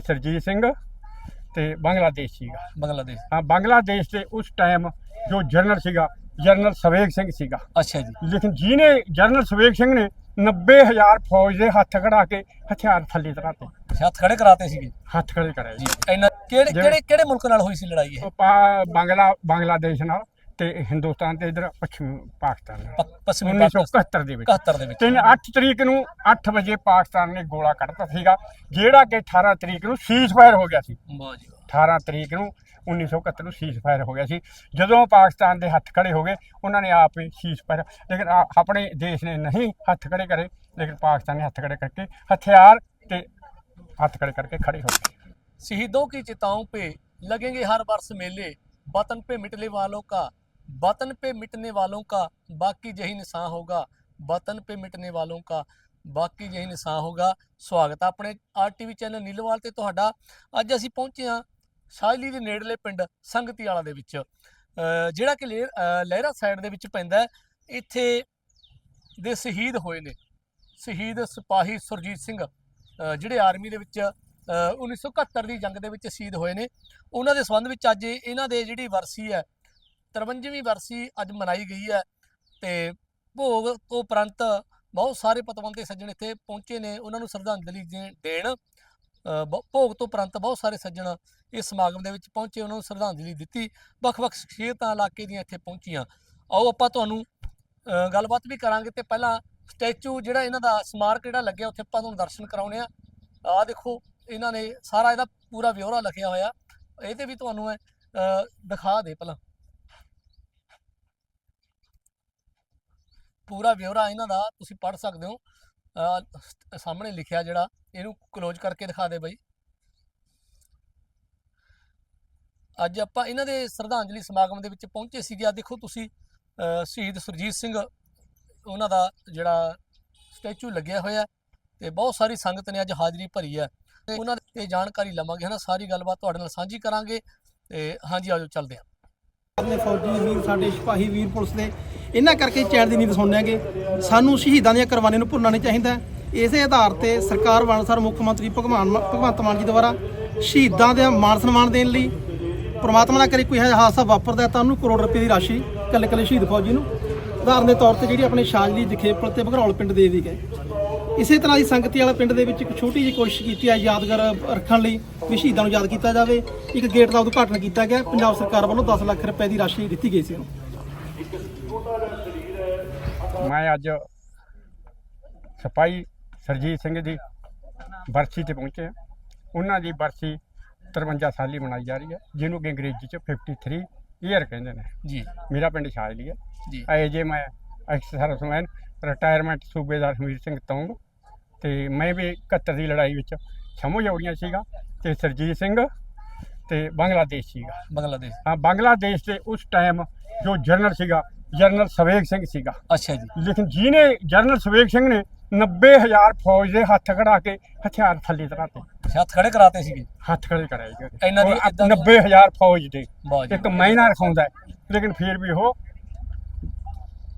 ਸਰਜੀਤ ਸਿੰਘ ਤੇ ਬੰਗਲਾਦੇਸ਼ ਸੀਗਾ। ਬੰਗਲਾਦੇਸ਼। ਹਾਂ ਬੰਗਲਾਦੇਸ਼ ਦੇ ਉਸ ਟਾਈਮ ਜੋ ਜਨਰਲ ਸੀਗਾ ਜਨਰਲ ਸਵੇਗ ਸਿੰਘ ਸੀਗਾ। ਅੱਛਾ ਜੀ। ਲੇਕਿਨ ਜਿਹਨੇ ਜਨਰਲ ਸਵੇਗ ਸਿੰਘ ਨੇ 90000 ਫੌਜ ਦੇ ਹੱਥ ਖੜਾ ਕੇ ਹਥਿਆਰ ਥੱਲੇ ਧਰਾਤੇ। ਹੱਥ ਖੜੇ ਕਰਾਤੇ ਸੀਗੇ? ਹੱਥ ਖੜੇ ਕਰਾਏ ਜੀ ਇੰਨਾ ਕਿਹੜੇ ਕਿਹੜੇ ਕਿਹੜੇ ਮੁਲਕ ਨਾਲ ਹੋਈ ਸੀ ਲੜਾਈ ਇਹ? ਬੰਗਲਾ ਬੰਗਲਾਦੇਸ਼ ਨਾਲ। ਤੇ ਹਿੰਦੁਸਤਾਨ ਤੇ ਇਧਰ ਪੱਛਮੀ ਪਾਕਿਸਤਾਨ ਨਾਲ ਪ- ਪੱਛਮੀ ਪਾਕਿਸਤਾਨ 1971 ਦੇ ਵਿੱਚ 71 ਦੇ ਵਿੱਚ ਤਿੰਨ 8 ਤਰੀਕ ਨੂੰ 8 ਵਜੇ ਪਾਕਿਸਤਾਨ ਨੇ ਗੋਲਾ ਕੱਢਤਾ ਸੀਗਾ ਜਿਹੜਾ ਕਿ 18 ਤਰੀਕ ਨੂੰ ਸੀਜ਼ਫਾਇਰ ਹੋ ਗਿਆ ਸੀ ਵਾਹ ਜੀ ਵਾਹ। 18 ਤਰੀਕ ਨੂੰ 1971 ਨੂੰ ਸੀਜ਼ਫਾਇਰ ਹੋ ਗਿਆ ਸੀ ਜਦੋਂ ਪਾਕਿਸਤਾਨ ਦੇ ਹੱਥ ਖੜੇ ਹੋ ਗਏ ਉਹਨਾਂ ਨੇ ਆਪ ਹੀ ਸੀਜ਼ਫਾਇਰ ਲੇਕਿਨ ਆ- ਆਪਣੇ ਦੇਸ਼ ਨੇ ਨਹੀਂ ਹੱਥ ਖੜੇ ਕਰੇ ਲੇਕਿਨ ਪਾਕਿਸਤਾਨ ਨੇ ਹੱਥ ਖੜੇ ਕਰਕੇ ਹਥਿਆਰ ਤੇ ਹੱਥ ਖੜੇ ਕਰਕੇ ਖੜੇ ਹੋ ਗਏ शहीदों की चिताओं पे लगेंगे हर वर्ष मेले वतन पे मिटने वालों का वतन पे मिटने वालों का बाकी यही निशान होगा वतन पे मिटने वालों का ਬਾਕੀ ਯਹੀ ਨਿਸ਼ਾਨ ਹੋਗਾ ਸਵਾਗਤ ਆ ਆਪਣੇ ਆਰਟੀਵੀ ਚੈਨਲ ਨੀਲਵਾਲ ਤੇ ਤੁਹਾਡਾ ਅੱਜ ਅਸੀਂ ਪਹੁੰਚੇ ਹਾਂ ਸ਼ਾਇਲੀ ਦੇ ਨੇੜਲੇ ਪਿੰਡ ਸੰਗਤੀ ਵਾਲਾ ਦੇ ਵਿੱਚ ਅਹ ਜਿਹੜਾ ਕਿ ਲੇਹ- ਅਹ ਲਹਿਰਾ ਸਾਈਡ ਦੇ ਵਿੱਚ ਪੈਂਦਾ ਹੈ। ਇੱਥੇ ਦੇ ਸ਼ਹੀਦ ਹੋਏ ਨੇ ਸ਼ਹੀਦ ਸਿਪਾਹੀ ਸੁਰਜੀਤ ਸਿੰਘ ਅਹ ਜਿਹੜੇ ਆਰਮੀ ਦੇ ਵਿੱਚ ਅਹ 1971 ਦੀ ਜੰਗ ਦੇ ਵਿੱਚ ਸ਼ਹੀਦ ਹੋਏ ਨੇ ਉਹਨਾਂ ਦੇ ਸੰਬੰਧ ਵਿੱਚ ਅੱਜ ਇਹਨਾਂ ਦੇ ਜਿਹੜੀ ਵਰਸੀ ਹੈ 53ਵੀਂ ਵਰਸੀ ਅੱਜ ਮਨਾਈ ਗਈ ਹੈ ਤੇ ਭੋਗ ਤੋਂ ਉਪਰੰਤ ਬਹੁਤ ਸਾਰੇ ਪਤਵੰਤੇ ਸੱਜਣ ਇੱਥੇ ਪਹੁੰਚੇ ਨੇ। ਉਹਨਾਂ ਨੂੰ ਸ਼ਰਧਾਂਜਲੀ ਦੇ- ਦੇਣ ਬ- ਭੋਗ ਤੋਂ ਉਪਰੰਤ ਬਹੁਤ ਸਾਰੇ ਸੱਜਣ ਇਸ ਸਮਾਗਮ ਦੇ ਵਿੱਚ ਪਹੁੰਚੇ। ਉਹਨਾਂ ਨੂੰ ਸ਼ਰਧਾਂਜਲੀ ਦਿੱਤੀ। ਵੱਖ-ਵੱਖ ਸ਼ਖਸੀਅਤਾਂ ਇਲਾਕੇ ਦੀਆਂ ਇੱਥੇ ਪਹੁੰਚੀਆਂ। ਆਓ ਆਪਾਂ ਤੁਹਾਨੂੰ ਗੱਲਬਾਤ ਵੀ ਕਰਾਂਗੇ ਤੇ ਪਹਿਲਾਂ ਸਟੈਚੂ ਜਿਹੜਾ ਇਹਨਾਂ ਦਾ ਸਮਾਰਕ ਜਿਹੜਾ ਲੱਗਿਆ ਉੱਥੇ ਆਪਾਂ ਤੁਹਾਨੂੰ ਦਰਸ਼ਨ ਕਰਾਉਣੇ ਆ ਆਹ ਦੇਖੋ, ਇਹਨਾਂ ਨੇ ਸਾਰਾ ਇਹਦਾ ਪੂਰਾ ਵਿਉਰਾ ਲਿਖਿਆ ਹੋਇਆ। ਇਹ ਇਹਦੇ ਵੀ ਤੁਹਾਨੂੰ ਮੈਂ ਦਿਖਾ ਦੇ ਪਹਿਲਾਂ। ਪੂਰਾ ਵਿਵਰਾ ਇਹਨਾਂ ਦਾ ਤੁਸੀਂ ਪੜ੍ਹ ਸਕਦੇ ਹੋ। ਸਾਹਮਣੇ ਲਿਖਿਆ ਜਿਹੜਾ, ਇਹਨੂੰ ਕਲੋਜ਼ ਕਰਕੇ ਦਿਖਾ ਦੇ ਬਾਈ। ਅੱਜ ਆਪਾਂ ਇਹਨਾਂ ਦੇ ਸ਼ਰਧਾਂਜਲੀ ਸਮਾਗਮ ਦੇ ਵਿੱਚ ਪਹੁੰਚੇ ਸੀਗੇ। ਆ ਦੇਖੋ ਤੁਸੀਂ ਸ਼ਹੀਦ ਸੁਰਜੀਤ ਸਿੰਘ, ਉਹਨਾਂ ਦਾ ਜਿਹੜਾ ਸਟੈਚੂ ਲੱਗਿਆ ਹੋਇਆ ਤੇ ਬਹੁਤ ਸਾਰੀ ਸੰਗਤ ਨੇ ਅੱਜ ਹਾਜ਼ਰੀ ਭਰੀ ਹੈ। ਤੇ ਉਹਨਾਂ ਤੇ ਜਾਣਕਾਰੀ ਲਵਾਂਗੇ, ਹਨਾ? ਸਾਰੀ ਗੱਲਬਾਤ ਤੁਹਾਡੇ ਨਾਲ ਸਾਂਝੀ ਕਰਾਂਗੇ ਤੇ ਹਾਂਜੀ, ਆਜੋ ਚੱਲਦੇ ਹਾਂ। ਆਪਣੇ ਫੌਜੀ ਵੀਰ, ਸਾਡੇ ਸਿਪਾਹੀ ਵੀਰ ਪੁਲਿਸ ਦੇ ਇਹਨਾਂ ਕਰਕੇ ਚੈਨ ਦੀ ਨੀਂਦ ਸੌਂਦੇਗੇ ਸਾਨੂੰ ਸ਼ਹੀਦਾਂ ਦੀਆਂ ਕੁਰਬਾਨੀਆਂ ਨੂੰ ਭੁੱਲਣਾ ਨਹੀਂ ਚਾਹੀਦਾ। ਇਸੇ ਆਧਾਰ ਤੇ ਸਰਕਾਰ ਵਾਨਸਰ ਮੁੱਖ ਮੰਤਰੀ ਭਗਵਾਨ ਮਾ- ਭਗਵੰਤ ਮਾਨ ਜੀ ਦੁਆਰਾ ਸ਼ਹੀਦਾਂ ਦਾ ਮਾਣ ਸਨਮਾਨ ਦੇਣ ਲਈ ਪ੍ਰਮਾਤਮਾ ਨਾ ਕਰੇ ਕੋਈ ਇਹੋ ਜਿਹਾ ਹਾਦਸਾ ਵਾਪਰਦਾ ਤਾਂ ਉਹਨੂੰ ਕਰੋੜ ਰੁਪਏ ਦੀ ਰਾਸ਼ੀ ਕੱਲੇ ਕੱਲੇ ਸ਼ਹੀਦ ਫੌਜੀ ਨੂੰ ਉਦਾਹਰਨ ਦੇ ਤੌਰ ਤੇ ਜਿਹੜੀ ਆਪਣੇ ਸ਼ਾਜਲੀ ਜਖੇਪਲ ਤੇ ਭਗਰੌਲ ਪਿੰਡ ਦੇ ਵੀ ਗਏ। ਇਸੇ ਤਰ੍ਹਾਂ ਦੀ ਸੰਗਤੀ ਵਾਲਾ ਪਿੰਡ ਦੇ ਵਿੱਚ ਇੱਕ ਛੋਟੀ ਜਿਹੀ ਕੋਸ਼ਿਸ਼ ਕੀਤੀ ਹੈ ਯਾਦਗਾਰ ਰੱਖਣ ਲਈ ਵੀ ਸ਼ਹੀਦਾਂ ਨੂੰ ਯਾਦ ਕੀਤਾ ਜਾਵੇ। ਇੱਕ ਗੇਟ ਦਾ ਉਦਘਾਟਨ ਕੀਤਾ ਗਿਆ। ਪੰਜਾਬ ਸਰਕਾਰ ਵੱਲੋਂ 10 ਲੱਖ ਰੁਪਏ ਦੀ ਰਾਸ਼ੀ ਦਿੱਤੀ ਗਈ ਸੀ ਉਹਨੂੰ ਮੈਂ ਅੱਜ ਸਿਪਾਹੀ ਸਰਜੀਤ ਸਿੰਘ ਦੀ ਬਰਸੀ ਤੇ ਪਹੁੰਚੇ ਹਾਂ। ਉਹਨਾਂ ਦੀ ਬਰਸੀ 53 ਸਾਲੀ ਮਨਾਈ ਜਾ ਰਹੀ ਹੈ ਜਿਹਨੂੰ ਕਿ ਅੰਗਰੇਜ਼ੀ ਚ 53 ਈਅਰ ਕਹਿੰਦੇ ਨੇ। ਜੀ। ਮੇਰਾ ਪਿੰਡ ਸ਼ਾਜਲੀ ਹੈ। ਜੀ। ਐ ਜੇ ਮੈਂ ਐਕਸ ਸਰਵਿਸਮੈਨ ਰਿਟਾਇਰਮੈਂਟ ਸੂਬੇਦਾਰ ਹਮੀਰ ਸਿੰਘ ਤੌਂਗ ਤੇ ਮੈਂ ਵੀ 71 ਦੀ ਲੜਾਈ ਵਿੱਚ ਛਮੋ ਜੋੜੀਆਂ ਸੀਗਾ ਤੇ ਸਰਜੀਤ ਸਿੰਘ ਤੇ ਬੰਗਲਾਦੇਸ਼ ਸੀਗਾ। ਬੰਗਲਾਦੇਸ਼। ਹਾਂ ਬੰਗਲਾਦੇਸ਼ ਦੇ ਉਸ ਟਾਈਮ ਜੋ ਜਨਰਲ ਸੀਗਾ ਜਨਰਲ ਸਵੇਗ ਸਿੰਘ ਸੀਗਾ। ਅੱਛਾ ਜੀ। ਲੇਕਿਨ ਜਿਹਨੇ ਜਨਰਲ ਸਵੇਗ ਸਿੰਘ ਨੇ 90000 ਫੌਜ ਦੇ ਹੱਥ ਖੜਾ ਕੇ ਹਥਿਆਰ ਥੱਲੇ ਧਰਾਤੇ। ਹੱਥ ਖੜੇ ਕਰਾਤੇ ਸੀਗੇ? ਹੱਥ ਖੜੇ ਕਰਾਏ ਗਏ ਇਹਨਾਂ ਦੀ ਉਹ ਏਦਾਂ ਦੀ- 90000 ਫੌਜ ਦੇ। ਇੱਕ ਮਹੀਨਾ ਰਖਾਉਂਦਾ ਲੇਕਿਨ ਫਿਰ ਵੀ ਉਹ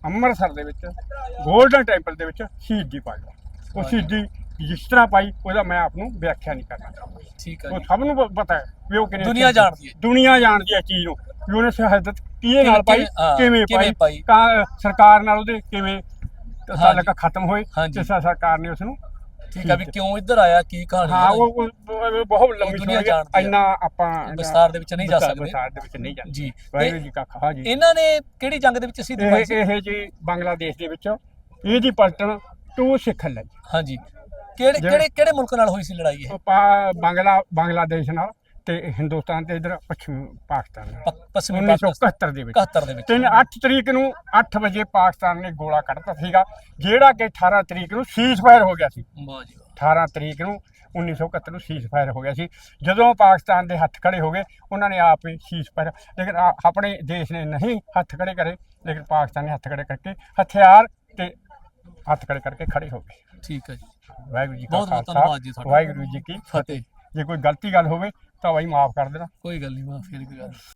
ਅੰਮ੍ਰਿਤਸਰ ਦੇ ਵਿੱਚ 골ਡਨ ਟੈਂਪਲ ਦੇ ਵਿੱਚ ਸ਼ਹੀਦੀ ਪਾਈ ਉਹ ਸ਼ਹੀਦੀ ਜਿਸ ਤਰ੍ਹਾਂ ਪਾਈ ਉਹਦਾ ਮੈਂ ਆਪ ਨੂੰ ਵਿਆਖਿਆ ਨਹੀਂ ਕਰਨਾ ਚਾਹੁੰਦਾ। ਠੀਕ ਹੈ ਉਹ ਸਭ ਨੂੰ ਪਤਾ ਹੈ ਵੀ ਉਹ ਕਿਨੇ ਦੁਨੀਆ ਜਾਣਦੀ ਹੈ। ਦੁਨੀਆ ਜਾਣਦੀ ਹੈ ਚੀਜ਼ ਨੂੰ। ਵੀ ਉਹਨੇ ਸ਼ਹਾਦਤ ਕਿਹਦੇ ਨਾਲ ਪਾਈ ਕਿਵੇਂ ਪਾਈ ਸਰਕਾਰ ਨਾਲ ਉਹਦੇ ਕਿਵੇਂ ਤਾਲੁਕ ਖਤਮ ਹੋਏ ਤਰ੍ਹਾਂ ਸਰਕਾਰ ਨੇ ਉਸ ਨੂੰ ਠੀਕ ਹੈ। ਵੀ ਕਿਉਂ ਇੱਧਰ ਆਇਆ? ਕੀ ਕਹਾਣੀ ਹਾਂ ਹੈ? ਉਹ ਬਹੁਤ ਲੰਮੀ ਦੁਨੀਆ ਹੈ। ਇੰਨਾ ਆਪਾਂ ਵਿਸਤਾਰ ਦੇ ਵਿੱਚ ਨਹੀਂ ਜਾ ਸਕਦੇ। ਵਿਸਤਾਰ ਦੇ ਵਿੱਚ ਨਹੀਂ ਜਾਂਦੇ ਜੀ। ਵਾਹਿਗੁਰੂ ਤੇ ਜੀ ਕਾ ਖਾਲਸਾ। ਜੀ। ਇਹਨਾਂ ਨੇ ਕਿਹੜੀ ਜੰਗ ਦੇ ਵਿੱਚ ਪਾਈ ਇਹ ਸੀ? ਇਹ ਜੀ ਬੰਗਲਾਦੇਸ਼ ਦੇ ਵਿੱਚ। ਇਹਦੀ ਪਲਟਨ ਟੂ ਸਿੱਖਣ ਲਈ। ਹਾਂਜੀ। ਕਿਹੜੇ ਕਿਹੜੇ ਕਿਹੜੇ ਮੁਲਕ ਨਾਲ ਹੋਈ ਸੀ ਲੜਾਈ ਇਹ? ਬੰਗਲਾ ਬੰਗਲਾਦੇਸ਼ ਨਾਲ। ਤੇ ਹਿੰਦੁਸਤਾਨ ਤੇ ਇਧਰ ਪੱਛਮੀ ਪਾਕਿਸਤਾਨ ਨਾਲ। ਪੱਛਮੀ ਪਾਕਿਸਤਾਨ। 1971 ਦੇ ਵਿੱਚ। 71 ਦੇ ਵਿੱਚ ਤਿੰਨ 8 ਤਰੀਕ ਨੂੰ 8 ਵਜੇ ਪਾਕਿਸਤਾਨ ਨੇ ਗੋਲਾ ਕੱਢਤਾ ਸੀਗਾ ਜਿਹੜਾ ਕਿ 18 ਤਰੀਕ ਨੂੰ ਸੀਜ਼ਫਾਇਰ ਹੋ ਗਿਆ ਸੀ। ਵਾਹ ਜੀ ਵਾਹ। 18 ਤਰੀਕ ਨੂੰ 1971 ਨੂੰ ਸੀਜ਼ਫਾਇਰ ਹੋ ਗਿਆ ਸੀ। ਜਦੋਂ ਪਾਕਿਸਤਾਨ ਦੇ ਹੱਥ ਖੜੇ ਹੋ ਗਏ ਉਹਨਾਂ ਨੇ ਆਪ ਹੀ ਸੀਜ਼ਫਾਇਰ ਲੇਕਿਨ ਆ- ਆਪਣੇ ਦੇਸ਼ ਨੇ ਨਹੀਂ ਹੱਥ ਖੜੇ ਕਰੇ ਲੇਕਿਨ ਪਾਕਿਸਤਾਨ ਨੇ ਹੱਥ ਖੜੇ ਕਰਕੇ ਹਥਿਆਰ ਤੇ ਹੱਥ ਖੜੇ ਕਰਕੇ ਖੜੇ ਹੋ ਗਏ। ਠੀਕ ਹੈ ਜੀ। ਵਾਹਿਗੁਰੂ ਜੀ ਕਾ ਬਹੁਤ ਬਹੁਤ ਖਾਲਸਾ ਧੰਨਵਾਦ ਜੀ ਤੁਹਾਡਾ। ਵਾਹਿਗੁਰੂ ਜੀ ਕੀ ਫਤਿਹ। ਜੇ ਕੋਈ ਗਲਤੀ ਗੱਲ ਹੋਵੇ ਤਾਂ ਬਾਈ ਮਾਫ ਕਰ ਦੇਣਾ। ਕੋਈ ਗੱਲ ਨਹੀਂ ਮਾਫੀ ਵਾਲੀ ਕੋਈ ਗੱਲ ਨਹੀਂ